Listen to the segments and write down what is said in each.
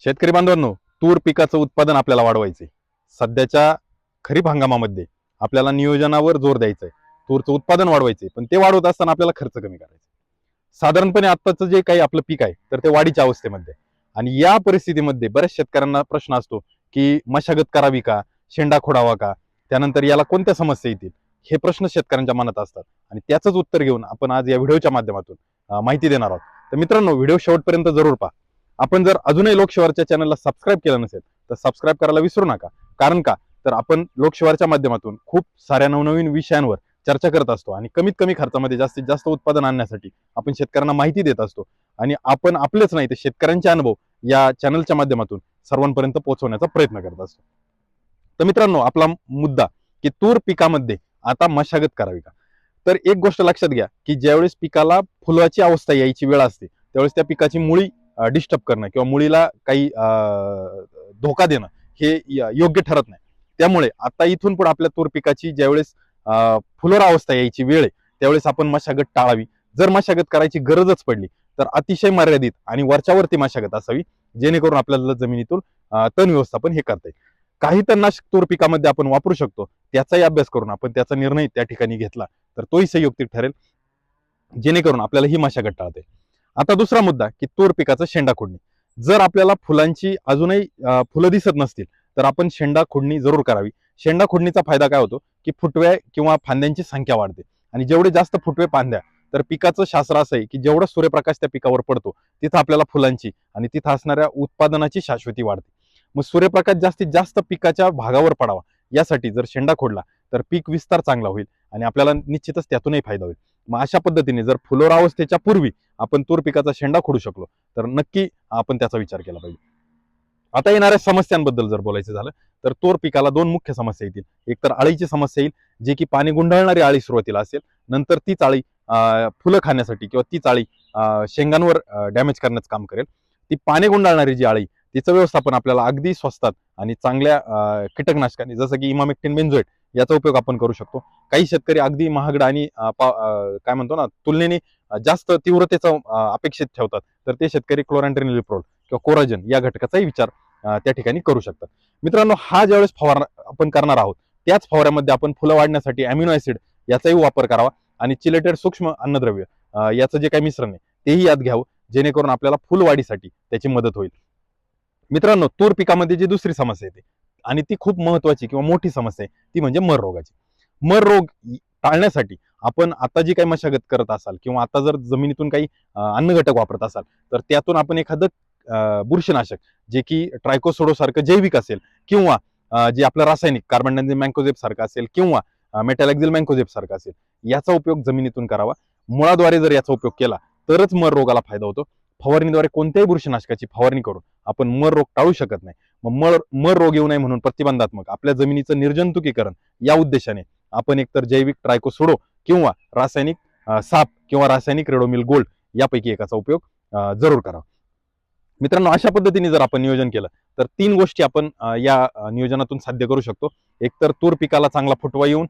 शेतकरी बांधवांनो तूर पिकाचं उत्पादन आपल्याला वाढवायचे सध्याच्या खरीप हंगामामध्ये आपल्याला नियोजनावर जोर द्यायचा आहे तूरचं उत्पादन वाढवायचे पण ते वाढवत असताना आपल्याला खर्च कमी करायचा साधारणपणे आत्ताचं जे काही आपलं पीक आहे तर ते वाढीच्या अवस्थेमध्ये. आणि या परिस्थितीमध्ये बऱ्याच शेतकऱ्यांना प्रश्न असतो की मशागत करावी का? शेंडा खोडावा का? त्यानंतर याला कोणत्या समस्या येतील? हे प्रश्न शेतकऱ्यांच्या मनात असतात. आणि त्याचंच उत्तर घेऊन आपण आज या व्हिडिओच्या माध्यमातून माहिती देणार आहोत. तर मित्रांनो व्हिडिओ शेवटपर्यंत जरूर पहा. आपण जर अजूनही लोकशिवारच्या चॅनलला सबस्क्राईब केलं नसेल तर सबस्क्राईब करायला विसरू नका. कारण का? तर आपण लोकशिवारच्या माध्यमातून खूप साऱ्या नवनवीन विषयांवर चर्चा करत असतो आणि कमीत कमी खर्चामध्ये जास्तीत जास्त उत्पादन आणण्यासाठी आपण शेतकऱ्यांना माहिती देत असतो. आणि आपण आपलेच नाही तर शेतकऱ्यांचे अनुभव या चॅनलच्या माध्यमातून सर्वांपर्यंत पोहोचवण्याचा प्रयत्न करत असतो. तर मित्रांनो आपला मुद्दा की तूर पिकामध्ये आता मशागत करावी का? तर एक गोष्ट लक्षात घ्या की ज्यावेळेस पिकाला फुलाची अवस्था यायची वेळ असते त्यावेळेस त्या पिकाची मुळी डिस्टर्ब करणं किंवा मुळीला काही अं, धोका देणं हे योग्य ठरत नाही. त्यामुळे आता इथून पुढे आपल्या तूर पिकाची ज्यावेळेस फुलोर अवस्था यायची वेळ आहे त्यावेळेस आपण मशागत टाळावी. जर मशागत करायची गरजच पडली तर अतिशय मर्यादित आणि वरच्यावरती मशागत असावी जेणेकरून आपल्याला जमिनीतून तण व्यवस्थापन हे करता येईल. काही तणनाशक तूर पिकामध्ये आपण वापरू शकतो. त्याचाही अभ्यास करून आपण त्याचा निर्णय त्या ठिकाणी घेतला तर तोही संयुक्तिक ठरेल. जेणेकरून आपल्याला ही मशागत घट्टाळते आता दुसरा मुद्दा की तूर पिकाचं शेंडा खोडणी. जर आपल्याला फुलांची अजूनही फुलं दिसत नसतील तर आपण शेंडा खोडणी जरूर करावी. शेंडा खोडणीचा फायदा काय होतो? की फुटव्या किंवा फांद्यांची संख्या वाढते. आणि जेवढे जास्त फुटवे फांद्या तर पिकाचं शास्त्र असं आहे की जेवढा सूर्यप्रकाश त्या पिकावर पडतो तिथं आपल्याला फुलांची आणि तिथं असणाऱ्या उत्पादनाची शाश्वती वाढते. मग सूर्यप्रकाश जास्तीत जास्त पिकाच्या भागावर पडावा यासाठी जर शेंडा खोडला तर पीक विस्तार चांगला होईल आणि आपल्याला निश्चितच त्यातूनही फायदा होईल. मग अशा पद्धतीने जर फुलोरावस्थेच्या पूर्वी आपण तूर पिकाचा शेंडा खोडू शकलो तर नक्की आपण त्याचा विचार केला पाहिजे. आता येणाऱ्या समस्यांबद्दल जर बोलायचं झालं तर तोर पिकाला दोन मुख्य समस्या येतील. एक तर अळीची समस्या येईल जे की पाणी गुंडाळणारी आळी सुरुवातीला असेल नंतर तीच आळी अं, फुलं खाण्यासाठी किंवा तीच आळी शेंगांवर डॅमेज करण्याचं काम करेल. ती पाणी गुंडाळणारी जी अळी तिचं व्यवस्थापन आपल्याला अगदी स्वस्तात आणि चांगल्या कीटकनाशकांनी जसं की इमामेक्टिन बेन्झोएट याचा उपयोग आपण करू शकतो. काही शेतकरी अगदी महागडा आणि काय म्हणतो ना तुलनेने जास्त तीव्रतेचा अपेक्षित ठेवतात. तर ते शेतकरी क्लोरॅन्ट्रिन लिप्रोल किंवा कोराजन या घटकाचाही विचार त्या ठिकाणी करू शकतात. मित्रांनो हा ज्यावेळेस फवार आपण करणार आहोत त्याच फवाऱ्यामध्ये आपण फुलं वाढण्यासाठी अमिनो ऍसिड याचाही वापर करावा आणि चिलेटेड सूक्ष्म अन्नद्रव्य याचं जे काही मिश्रण आहे तेही यात घ्यावं जेणेकरून आपल्याला फुल वाढीसाठी त्याची मदत होईल. मित्रांनो तूर पिकामध्ये जी दुसरी समस्या येते आणि ती खूप महत्वाची किंवा मोठी समस्या आहे ती म्हणजे मर रोगाची. मर रोग टाळण्यासाठी आपण आता जी काही मशागत करत असाल किंवा आता जर जमिनीतून काही अन्न घटक वापरत असाल तर त्यातून आपण एखादं बुरशीनाशक जे की ट्रायकोसोडो सारखं जैविक असेल किंवा जे आपलं रासायनिक कार्बन डायझिल मँकोझेप सारखं असेल किंवा मेटॅलॅक्झिल मँकोजेप सारखं असेल याचा उपयोग जमिनीतून करावा. मुळाद्वारे जर याचा उपयोग केला तरच मर रोगाला फायदा होतो. फवारणीद्वारे कोणत्याही बुरशीनाशकाची फवारणी करून आपण मर रोग टाळू शकत नाही. मग मर मर रोग येऊ नये म्हणून प्रतिबंधात्मक आपल्या जमिनीचं निर्जंतुकीकरण या उद्देशाने आपण एकतर जैविक ट्रायकोसोडो किंवा रासायनिक साप किंवा रासायनिक रेडोमिल गोल्ड यापैकी एकाचा उपयोग जरूर करावा. मित्रांनो अशा पद्धतीने जर आपण नियोजन केलं तर तीन गोष्टी आपण या नियोजनातून साध्य करू शकतो. एक तर तूर पिकाला चांगला फुटवा येऊन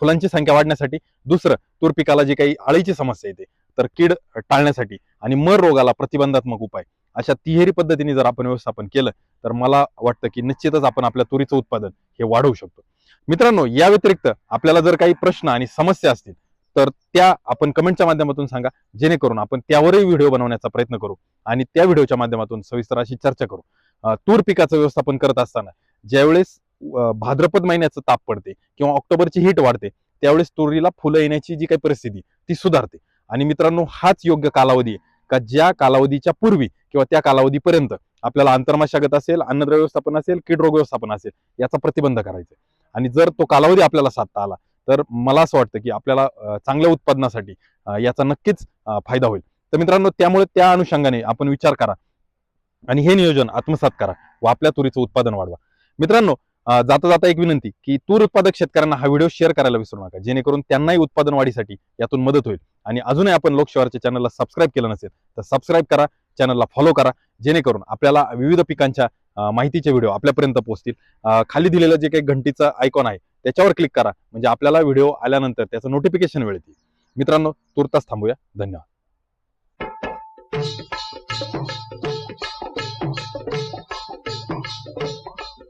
फुलांची संख्या वाढण्यासाठी. दुसरं तूर पिकाला जी काही अळीची समस्या येते तर कीड टाळण्यासाठी आणि मर रोगाला प्रतिबंधात्मक उपाय अशा तिहेरी पद्धतीने जर आपण व्यवस्थापन केलं तर मला वाटतं की निश्चितच आपण आपल्या तुरीचं उत्पादन हे वाढवू शकतो. मित्रांनो या व्यतिरिक्त आपल्याला जर काही प्रश्न आणि समस्या असतील तर त्या आपण कमेंटच्या माध्यमातून सांगा. जेणेकरून आपण त्यावरही व्हिडिओ बनवण्याचा प्रयत्न करू आणि त्या व्हिडिओच्या माध्यमातून सविस्तर अशी चर्चा करू. तूर पिकाचं व्यवस्थापन करत असताना ज्यावेळेस भाद्रपद महिन्याचं ताप पडते किंवा ऑक्टोबरची हीट वाढते त्यावेळेस तुरीला फुलं येण्याची जी काही परिस्थिती ती सुधारते. आणि मित्रांनो हाच योग्य कालावधी का ज्या कालावधीच्या पूर्वी किंवा त्या कालावधीपर्यंत आपल्याला अंतर्माशागत असेल अन्नद्रव्य व्यवस्थापन असेल कीड रोग व्यवस्थापन असेल याचा प्रतिबंध करायचा आणि जर तो कालावधी आपल्याला साधता आला तर मला असं वाटतं की आपल्याला चांगल्या उत्पादनासाठी याचा नक्कीच फायदा होईल. तर मित्रांनो त्यामुळे त्या अनुषंगाने आपण विचार करा आणि हे नियोजन आत्मसात करा व आपल्या तुरीचं उत्पादन वाढवा. मित्रांनो जाता जाता एक विनंती की तूर उत्पादक शेतकऱ्यांना हा व्हिडिओ शेअर करायला विसरू नका जेणेकरून त्यांनाही उत्पादन वाढीसाठी यातून मदत होईल. आणि अजूनही आपण लोकशिवारच्या चॅनलला सबस्क्राईब केलं नसेल तर सबस्क्राईब करा चॅनलला फॉलो करा जेणेकरून आपल्याला विविध पिकांच्या माहितीचे व्हिडिओ आपल्यापर्यंत पोहोचतील. खाली दिलेलं जे काही घंटीचं आयकॉन आहे त्याच्यावर क्लिक करा म्हणजे आपल्याला व्हिडिओ आल्यानंतर त्याचं नोटिफिकेशन मिळतील मित्रांनो तुर्तास थांबूया. धन्यवाद.